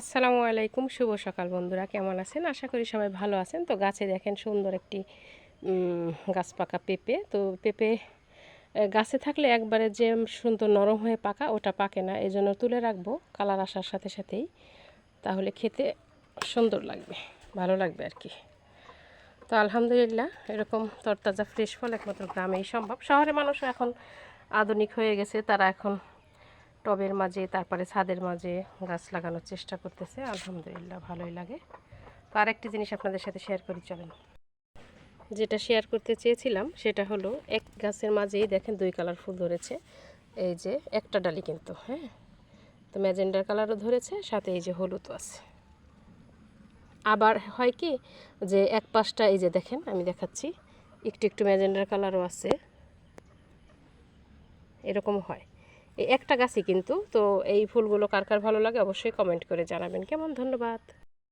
আসসালামু আলাইকুম, শুভ সকাল বন্ধুরা। কেমন আছেন? আশা করি সবাই ভালো আছেন। তো গাছে দেখেন সুন্দর একটি গাছ পাকা পেঁপে। তো পেঁপে গাছে থাকলে একবারে যে সুন্দর নরম হয়ে পাকা, ওটা পাকে না। এই জন্য তুলে রাখব। কালার আসার সাথে সাথেই। তাহলে খেতে সুন্দর লাগবে, ভালো লাগবে আর কি। তো আলহামদুলিল্লাহ, এরকম তরতাজা ফ্রেশ ফল একমাত্র গ্রামেই সম্ভব। শহরে মানুষও এখন আধুনিক হয়ে গেছে। তারা এখন টবের মাঝে, তারপরে ছাদের মাঝে গাছ লাগানোর চেষ্টা করতেছে। আলহামদুলিল্লাহ, ভালোই লাগে। তো আরেকটি জিনিস আপনাদের সাথে শেয়ার করি, চলেন। যেটা শেয়ার করতে চেয়েছিলাম, সেটা হলো, এক গাছের মাঝেই দেখেন দুই কালার ফুল ধরেছে। এই যে একটা ডালি কিন্তু হ্যাঁ? তো ম্যাজেন্ডার কালারও ধরেছে, সাথে এই যে হলুদও আছে। আবার হয় কি, যে এক পাশটা, এই যে দেখেন, আমি দেখাচ্ছি, একটু একটু ম্যাজেন্ডার কালারও আছে। এরকম হয়। একটা গাছই কিন্তু, তো এই ফুলগুলো কার কার ভালো লাগে অবশ্যই কমেন্ট করে জানাবেন। কেমন? ধন্যবাদ।